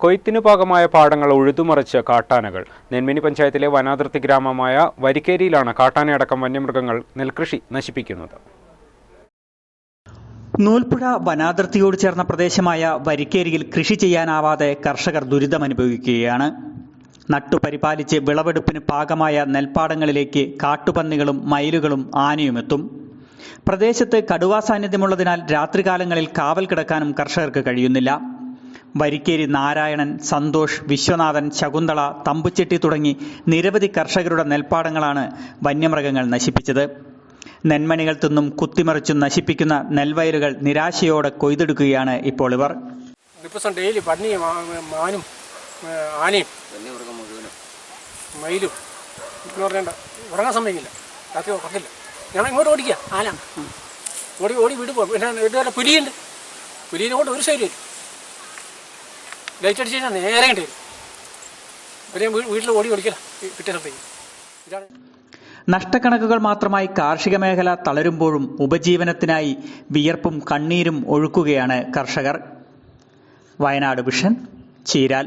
കൊയ്ത്തിനു പാകമായ പാടങ്ങൾ ഉഴുതുമറിച്ച് കാട്ടാനകൾ. നെന്മിനി പഞ്ചായത്തിലെ വനാതിർത്തി ഗ്രാമമായ വരിക്കേരിയിലാണ് കാട്ടാനയടക്കം വന്യമൃഗങ്ങൾ നെൽകൃഷി നശിപ്പിക്കുന്നത്. നൂൽപ്പുഴ വനാതിർത്തിയോട് ചേർന്ന പ്രദേശമായ വരിക്കേരിയിൽ കൃഷി ചെയ്യാനാവാതെ കർഷകർ ദുരിതമനുഭവിക്കുകയാണ്. നട്ടുപരിപാലിച്ച് വിളവെടുപ്പിന് പാകമായ നെൽപ്പാടങ്ങളിലേക്ക് കാട്ടുപന്നികളും മയിലുകളും ആനയുമെത്തും പ്രദേശത്ത് കടുവാ സാന്നിധ്യമുള്ളതിനാൽ രാത്രികാലങ്ങളിൽ കാവൽ കിടക്കാനും കർഷകർക്ക് കഴിയുന്നില്ല. വരിക്കേരി നാരായണൻ സന്തോഷ് വിശ്വനാഥൻ ശകുന്തള തമ്പുച്ചെട്ടി തുടങ്ങി നിരവധി കർഷകരുടെ നെൽപ്പാടങ്ങളാണ് വന്യമൃഗങ്ങൾ നശിപ്പിച്ചത്. നെന്മണികൾ തിന്നും കുത്തിമറിച്ചും നശിപ്പിക്കുന്ന നെൽവയലുകൾ നിരാശയോടെ കൊയ്തെടുക്കുകയാണ് ഇപ്പോൾ ഇവർ. ദിവസം ഡെയിലി പന്നിയും മാനും ആനയും മയിലും എന്ന് പറഞ്ഞാൽ ഉറങ്ങാൻ സമയമില്ല. രാത്രി ഉറക്കില്ല. ഞാൻ ഇങ്ങോട്ട് ഓടിക്കുക. ആന. ഓടി ഓടി വീട് പോകും. പിന്നെ വീട്ടുകാരുടെ പുലിയുണ്ട് പുലിനെ കൊണ്ട് ഒരു സൈഡ് വരും ലൈറ്റ് അടിച്ച് കഴിഞ്ഞാൽ നേരെ കണ്ടു വരും. വീട്ടിൽ ഓടി ഓടിക്കല. കിട്ടിയ സ്ഥലത്തേക്ക് ഇതാണ്. നഷ്ടക്കണക്കുകൾ മാത്രമായി കാർഷിക മേഖല തളരുമ്പോഴും ഉപജീവനത്തിനായി വിയർപ്പും കണ്ണീരും ഒഴുക്കുകയാണ് കർഷകർ. വയനാട് വിഷൻ ചീരാൽ.